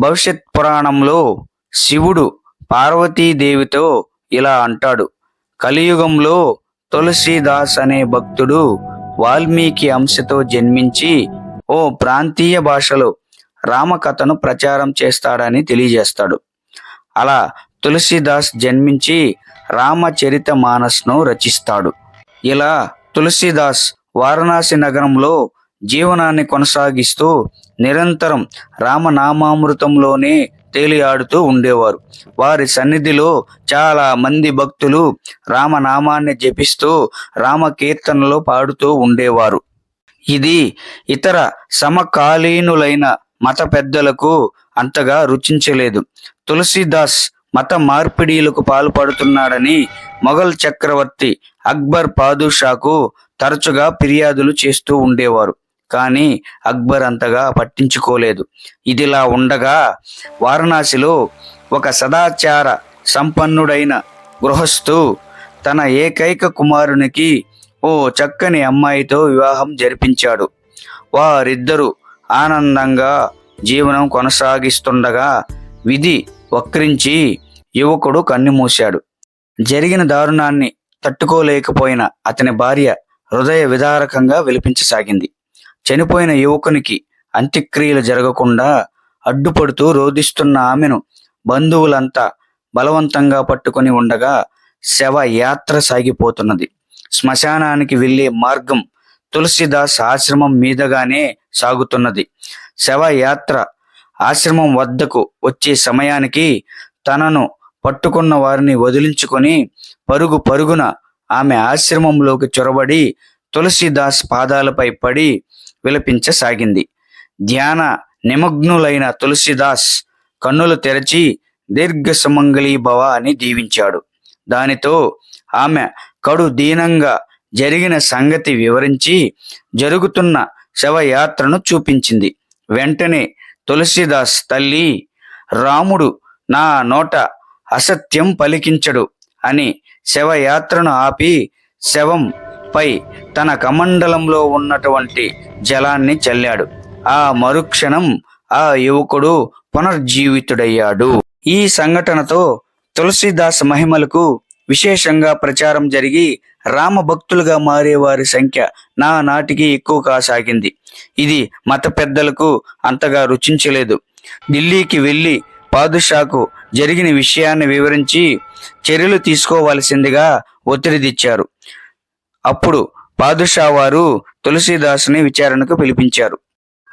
భవిష్యత్ పురాణంలో శివుడు పార్వతీదేవితో ఇలా అంటాడు. కలియుగంలో తులసీదాస్ అనే భక్తుడు వాల్మీకి అంశతో జన్మించి ఓ ప్రాంతీయ భాషలో రామకథను ప్రచారం చేస్తాడని తెలియజేస్తాడు. అలా తులసీదాస్ జన్మించి రామచరిత మానస్ను రచిస్తాడు. ఇలా తులసీదాస్ వారణాసి నగరంలో జీవనాన్ని కొనసాగిస్తూ నిరంతరం రామనామామృతంలోనే తేలియాడుతూ ఉండేవారు. వారి సన్నిధిలో చాలా మంది భక్తులు రామనామాన్ని జపిస్తూ రామకీర్తనలో పాడుతూ ఉండేవారు. ఇది ఇతర సమకాలీనులైన మత పెద్దలకు అంతగా రుచించలేదు. తులసీదాస్ మత మార్పిడీలకు పాల్పడుతున్నాడని మొఘల్ చక్రవర్తి అక్బర్ పాదుషాకు తరచుగా ఫిర్యాదులు చేస్తూ ఉండేవారు. కానీ అక్బర్ అంతగా పట్టించుకోలేదు. ఇదిలా ఉండగా వారణాసిలో ఒక సదాచార సంపన్నుడైన గృహస్థు తన ఏకైక కుమారునికి ఓ చక్కని అమ్మాయితో వివాహం జరిపించాడు. వారిద్దరూ ఆనందంగా జీవనం కొనసాగిస్తుండగా విధి వక్రించి యువకుడు కన్నుమూశాడు. జరిగిన దారుణాన్ని తట్టుకోలేకపోయిన అతని భార్య హృదయ విదారకంగా విలపించసాగింది. చనిపోయిన యువకునికి అంత్యక్రియలు జరగకుండా అడ్డుపడుతూ రోధిస్తున్న ఆమెను బంధువులంతా బలవంతంగా పట్టుకొని ఉండగా శవ యాత్ర సాగిపోతున్నది. శ్మశానానికి వెళ్ళే మార్గం తులసిదాస్ ఆశ్రమం మీదగానే సాగుతున్నది. శవ యాత్ర ఆశ్రమం వద్దకు వచ్చే సమయానికి తనను పట్టుకున్న వారిని వదిలించుకొని పరుగు పరుగున ఆమె ఆశ్రమంలోకి చొరబడి తులసిదాస్ పాదాలపై పడి విలపించసాగింది. ధ్యాన నిమగ్నులైన తులసిదాస్ కన్నులు తెరచి దీర్ఘ భవ అని దీవించాడు. దానితో ఆమె కడు దీనంగా జరిగిన సంగతి వివరించి జరుగుతున్న శవయాత్రను చూపించింది. వెంటనే తులసిదాస్ తల్లి రాముడు నా నోట అసత్యం పలికించడు అని శవయాత్రను ఆపి శవం పై తన కమండలంలో ఉన్నటువంటి జలాన్ని చల్లాడు. ఆ మరుక్షణం ఆ యువకుడు పునర్జీవితుడయ్యాడు. ఈ సంఘటనతో తులసిదాస్ మహిమలకు విశేషంగా ప్రచారం జరిగి రామ భక్తులుగా మారే వారి సంఖ్య నా నాటికి ఎక్కువ కాసాగింది. ఇది మత పెద్దలకు అంతగా రుచించలేదు. ఢిల్లీకి వెళ్ళి పాదుషాకు జరిగిన విషయాన్ని వివరించి చర్యలు తీసుకోవలసిందిగా ఒత్తిడి తెచ్చారు. అప్పుడు పాదుషా వారు తులసీదాసుని విచారణకు పిలిపించారు.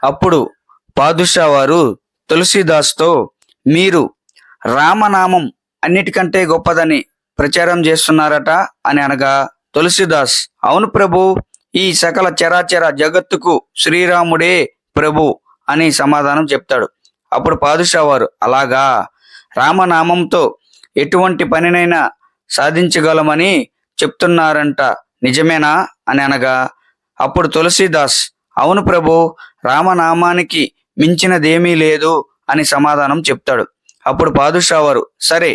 అప్పుడు పాదుషా వారు తులసీదాస్తో మీరు రామనామం అన్నిటికంటే గొప్పదని ప్రచారం చేస్తున్నారట అని అనగా తులసిదాస్ అవును ప్రభు ఈ సకల చరాచర జగత్తుకు శ్రీరాముడే ప్రభు అని సమాధానం చెప్తాడు. అప్పుడు పాదుషా వారు అలాగా రామనామంతో ఎటువంటి పనినైనా సాధించగలమని చెప్తున్నారంట నిజమేనా అని అనగా అప్పుడు తులసీదాస్ అవును ప్రభు రామనామానికి మించినదేమీ లేదు అని సమాధానం చెప్తాడు. అప్పుడు పాదుషా వారు సరే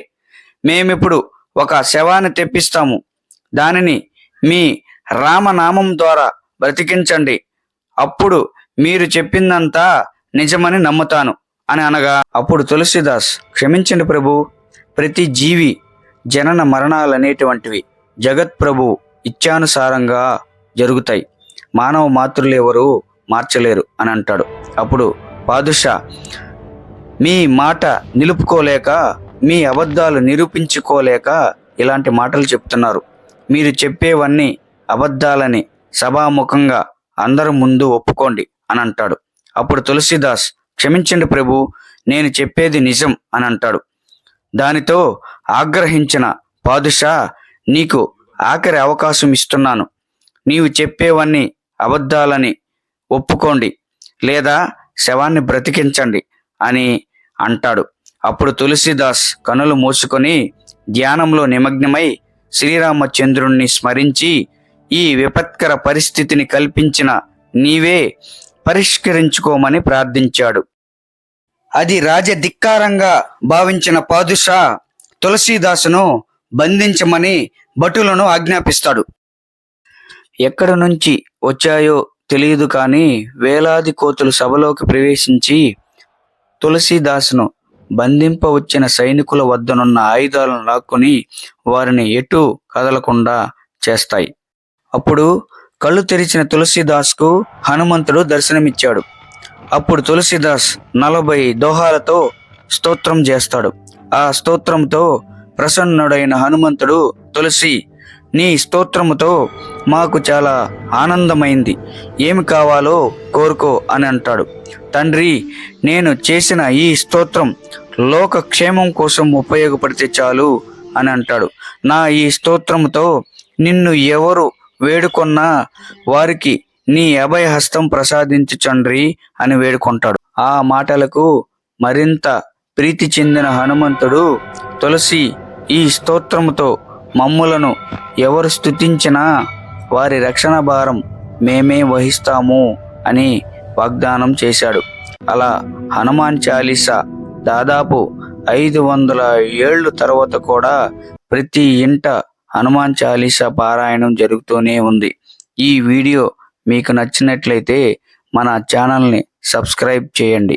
మేమిప్పుడు ఒక శవాన్ని తెప్పిస్తాము. దానిని మీ రామనామం ద్వారా బ్రతికించండి. అప్పుడు మీరు చెప్పిందంతా నిజమని నమ్ముతాను అని అనగా అప్పుడు తులసిదాస్ క్షమించండి ప్రభు ప్రతి జీవి జనన మరణాలు అనేటువంటివి జగత్ ప్రభు ఇచ్చానుసారంగా జరుగుతాయి. మానవ మాతృలు ఎవరు మార్చలేరు అని అంటాడు. అప్పుడు పాదుషా మీ మాట నిలుపుకోలేక మీ అబద్ధాలు నిరూపించుకోలేక ఇలాంటి మాటలు చెప్తున్నారు. మీరు చెప్పేవన్నీ అబద్ధాలని సభాముఖంగా అందరి ముందు ఒప్పుకోండి అని అంటాడు. అప్పుడు తులసిదాస్ క్షమించండి ప్రభు నేను చెప్పేది నిజం అని అంటాడు. దానితో ఆగ్రహించిన పాదుషా నీకు ఆఖరి అవకాశం ఇస్తున్నాను. నీవు చెప్పేవన్నీ అబద్ధాలని ఒప్పుకోండి లేదా శవాన్ని బ్రతికించండి అని అంటాడు. అప్పుడు తులసిదాస్ కనులు మూసుకొని ధ్యానంలో నిమగ్నమై శ్రీరామచంద్రుణ్ణి స్మరించి ఈ విపత్కర పరిస్థితిని కల్పించిన నీవే పరిష్కరించుకోమని ప్రార్థించాడు. అది రాజధిక్కారంగా భావించిన పాదుషా తులసీదాసును బంధించమని భటులను ఆజ్ఞాపిస్తాడు. ఎక్కడి నుంచి వచ్చాయో తెలియదు కానీ వేలాది కోతులు సభలోకి ప్రవేశించి తులసీదాసును బంధింప వచ్చిన సైనికుల వద్దనున్న ఆయుధాలను లాక్కొని వారిని ఎటు కదలకుండా చేస్తాయి. అప్పుడు కళ్ళు తెరిచిన తులసీదాస్కు హనుమంతుడు దర్శనమిచ్చాడు. అప్పుడు తులసీదాస్ నలభై దోహాలతో స్తోత్రం చేస్తాడు. ఆ స్తోత్రంతో ప్రసన్నుడైన హనుమంతుడు తులసి నీ స్తోత్రముతో మాకు చాలా ఆనందమైంది. ఏమి కావాలో కోరుకో అని అంటాడు. తండ్రి నేను చేసిన ఈ స్తోత్రం లోక క్షేమం కోసం ఉపయోగపడితే చాలు అని అంటాడు. నా ఈ స్తోత్రముతో నిన్ను ఎవరు వేడుకొన్నా వారికి నీ అభయ హస్తం ప్రసాదించు తండ్రి అని వేడుకుంటాడు. ఆ మాటలకు మరింత ప్రీతి చెందిన హనుమంతుడు తులసి ఈ స్తోత్రముతో మమ్ములను ఎవరు స్తుతించినా వారి రక్షణ భారం మేమే వహిస్తాము అని వాగ్దానం చేశాడు. అలా హనుమాన్ చాలీసా దాదాపు ఐదు వందల ఏళ్ళు తర్వాత కూడా ప్రతి ఇంట హనుమాన్ చాలీసా పారాయణం జరుగుతూనే ఉంది. ఈ వీడియో మీకు నచ్చినట్లయితే మన ఛానల్ని సబ్స్క్రైబ్ చేయండి.